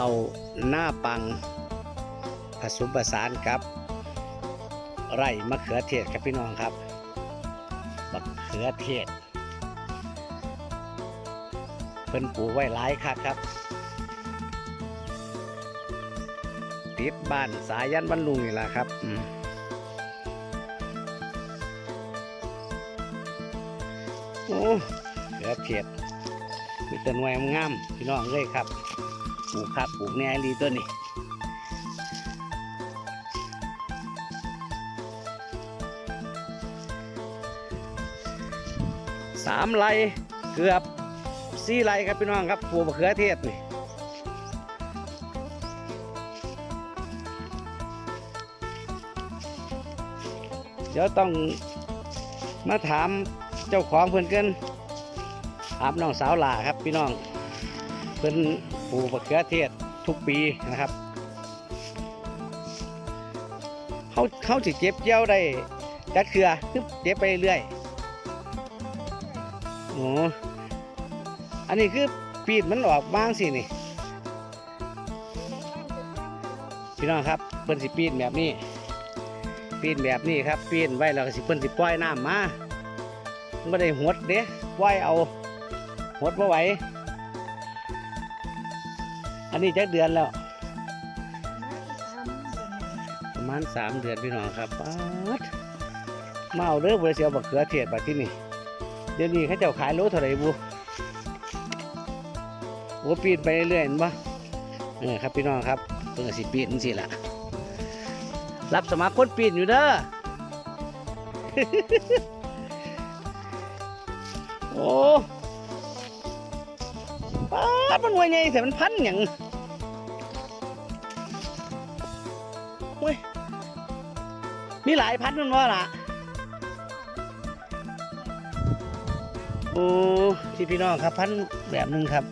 เขาหน้าปัง ผสมประสานกับ ไร่มะเขือเทศครับพี่น้องครับมะเขือเทศ เพิ่นปลูกไว้หลายคักครับติดบ้านสายันบรรลุงนี่แหละครับอืมโอ้เขือเทศมีต้นไม้งามพี่น้องเลยครับ ปลูกครับปลูกแน่ดีตัวนี้สามไร่เกือบสี่ไร่ครับพี่น้องครับปลูกมะเขือเทศนี่เดี๋ยวต้องมาถามเจ้าของเพื่อนกันถามน้องสาวหล่าครับพี่น้องเพื่อน ปลูกมะเขือเทศทุกปีนะครับเขาเขาสิเจ็บเจียวได้จัดเครือคือเจ็บไปเรื่อยโอ้อันนี้คือปีดมันออกบ้างสินี่พี่น้องครับเพิ่นสิปีนแบบนี้ปีนแบบนี้ครับปีนไว้แล้วก็สิเพิ่นสิปล่อยน้ำมาไม่ได้หดเด้ปล่อยเอาหดมาไหว อันนี้จักเดือนแล้ว ประมาณสามเดือนพี่น้องครับป๊าดมาเอาเด้อเบอร์เสียวบักเขือเทศบัดที่นี่เดี๋ยวนี้เขาเจ้าขายโลเท่าไหร่บุโอ้ปีนไปเรื่อยๆเห็นปะเออครับพี่น้องครับเพิ่งสิปีนสิละรับสมัครคนปีนอยู่เด้อโอ้ ป้าดมันวยไงแต่มันพันอย่างเว้ยมีหลายพันมันว่าล่ะ โอ้ที่พี่น้องครับพันแบบหนึ่งครับ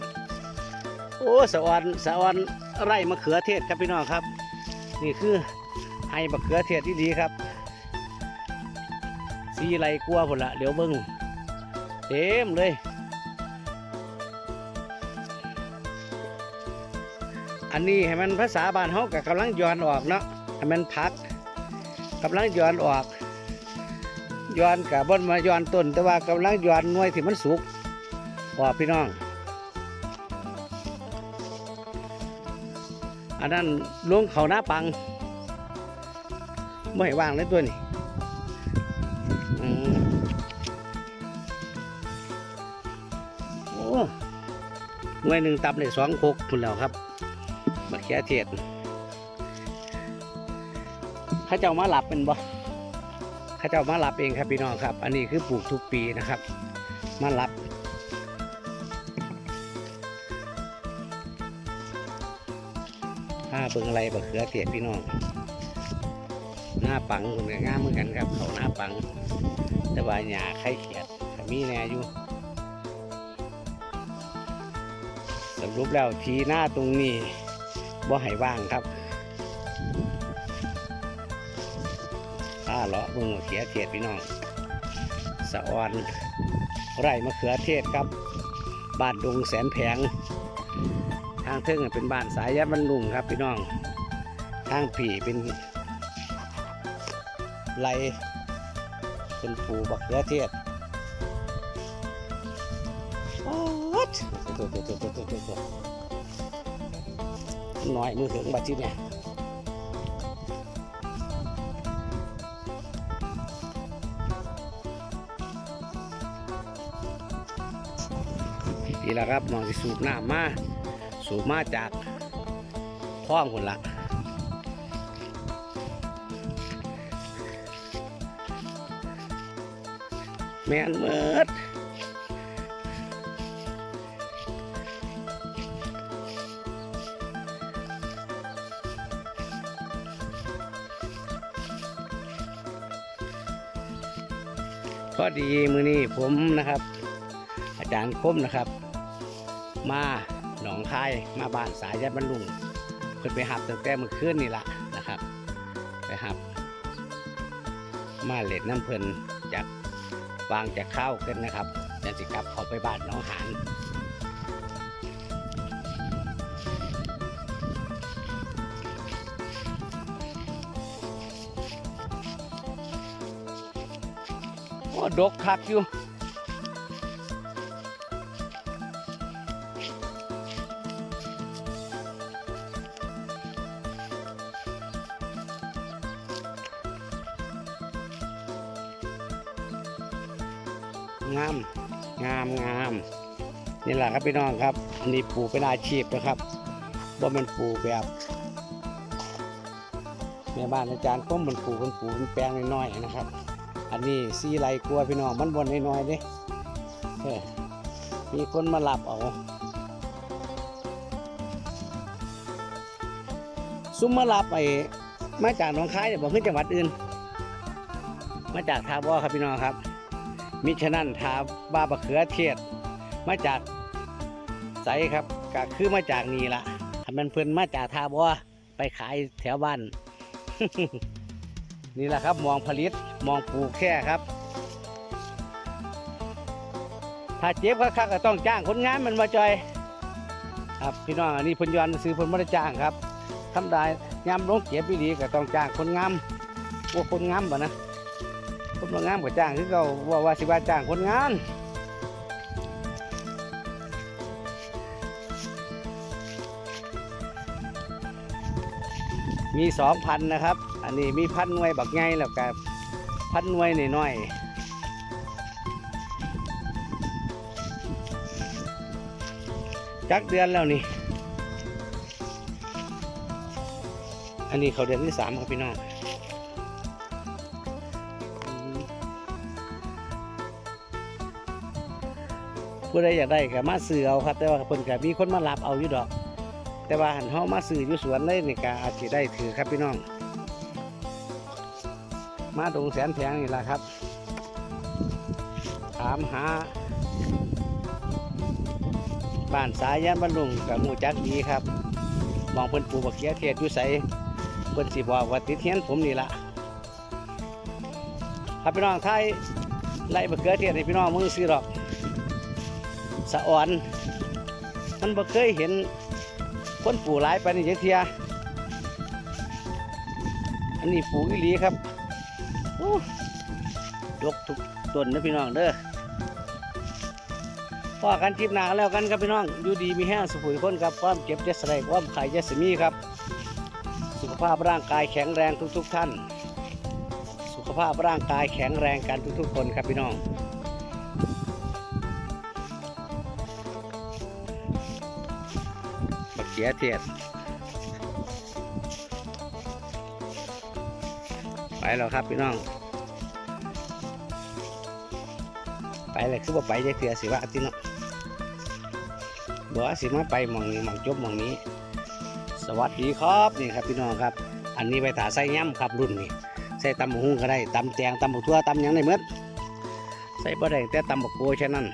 โอ้สะออนสะออนไร่มะเขือเทศครับพี่น้องครับ นี่คือไห้มะเขือเทศที่ดีครับสีไรกลัวผลละเดี๋ยวเบิ้งเต็มเลย อันนี้ให้มันภาษาบ้านเฮากับกำลังย้อนออกเนาะให้มันพักกำลังย้อนออกย้อนกับบนมาย้อนต้น แต่ว่ากำลังย้อนหน่วยที่มันสุกว่าพี่น้อง อันนั้นลวงเขาหน้าปังไม่ให้ว่างเลยตัวนี้โอ้หน่วยหนึ่งตับเลยสองโคกคุณแล้วครับ มาเขียเทียดข้าเจ้ามาหลับเป็นบ่ข้าเจ้ามารับเองครับพี่น้องครับ อันนี้คือปลูกทุกปีนะครับ มารับถ้าเบิ่งอะไรบะเขือเทียดพี่น้อง หน้าปังคนก็งามเหมือนกันครับเขาหน้าปัง แต่ว่าหญ้าไข่เขียดมีแน่อยู่สรุปแล้วทีหน้าตรงนี้ บ่ให้ว่างครับข้าเลาะเบิ่งเขือเทศพี่น้องสะออนไร่มะเขือเทศครับบ้านดงแสนแผง ทางเทิงเป็นบ้านสายยะบรรลุงครับพี่น้อง ทางผีเป็นไรเป็นปูบักเขือเทศวัดตัว น้อยมือถึงบัดที่เนี่ยนี่แหละครับมองสิสูบน้ำมา สูบมาจากคลองคนละแม่นเมิด พอดีมือนี้ผมนะครับ อาจารย์คมนะครับ มาหนองคายมาบ้านสายยัดบรรลุงเพิ่นไปหับตั้งแต่เมื่อคืนนี่ละนะครับ ไปหับ มาเล็ดน้ำเพลินจากวางจากข้าวกันนะครับยันสิกลับเขาไปบ้านหนองหาน ดกคักอยู่งาม งามงาม นี่แหละครับพี่น้องครับอันนี้ปลูกเป็นอาชีพนะครับว่ามันปลูกแบบแม่บ้านอาจารย์ก็มันปลูกมันปลูกเป็นแปลงน้อยๆนะครับ อันนี้ซีไรกลัวพี่น้องมันบนน้อยๆเด้เออมีคนมาหลับเอาซุ้มมาหลับไปมาจากหนองคายเนี่ยบอกขึ้นจังหวัดอื่น มาจากทาบอครับพี่น้องครับ มิฉะนั้นทาบาบะเขือเทศมาจากใสครับก็คือมาจากนี่ละถ้ามันเพิ่นมาจากทาบอไปขายแถวบ้าน นี่แหละครับมองผลิตมองปลูกแค่ครับ ถ้าเจ็บคักๆก็ต้องจ้างคนงานมันมาจอย ครับพี่น้องอันนี้พนยอนซื้อพนม่ได้จ้างครับทำได้ยามลงเก็บอีหลีก็ต้องจ้างคนงามว่าคนงามบ่นะคนงามก็จ้างคือเขาว่าว่าสิว่าจ้างคนงานมีสองพันนะครับ อันนี้มีพันหน่วยบักไงแล้วก็พันหน่วยน้อยๆจักเดือนแล้วนี่ อันนี้เขาเดือนที่สามครับพี่น้องอืมผู้ใดอยากได้ก็มาซื้อเอาครับ แต่ว่าเพิ่นก็มีคนมารับเอาอยู่ดอก แต่ว่าหันเฮามาซื้ออยู่สวนเลยนี่ก็อาจจะได้ถือครับพี่น้อง มาดงแสนแพงนี่แหละครับ ถามหาบ้านสายยันบรรลุงกับหูจักดีครับ มองเพิ่นปลูกบักเขียเทศอยู่ใสเพิ่นสิบอกว่าติดเทียนผมนี่ละครับพี่น้องไทยไล่บักเขือเทศให้พี่น้องมือซื้อหรอก สะอ่อน มันบ่เคยเห็นคนปลูกหลายไปานเทียอันนี้ปลูกอีหลีครับ ยกทุกต้นนะพี่น้องเด้อพอกันคลิปหนากันแล้วกันครับพี่น้อง อยู่ดีมีแห้งสุขุยคนครับความเก็บเจสไรความไข่เจสมีครับ สุขภาพร่างกายแข็งแรงทุกๆท่าน สุขภาพร่างกายแข็งแรงกันทุกๆ คนครับพี่น้องบักเขียเทียดไปแล้วครับพี่น้อง ไปเลยคือว่าไปได้เถื่อสิว่าที่เนาะบอกว่าสิมาไปมองนี้มองจบมองนี้ สวัสดีครับนี่ครับพี่น้องครับ อันนี้ไปถาใส่ย่ำครับรุ่นนี้ใส่ตำบักหุ่งก็ได้ตำแจงตำบักทั่วตำยังได้เมดใส่บะแดงแต่ตำบักโกลเช่นั้น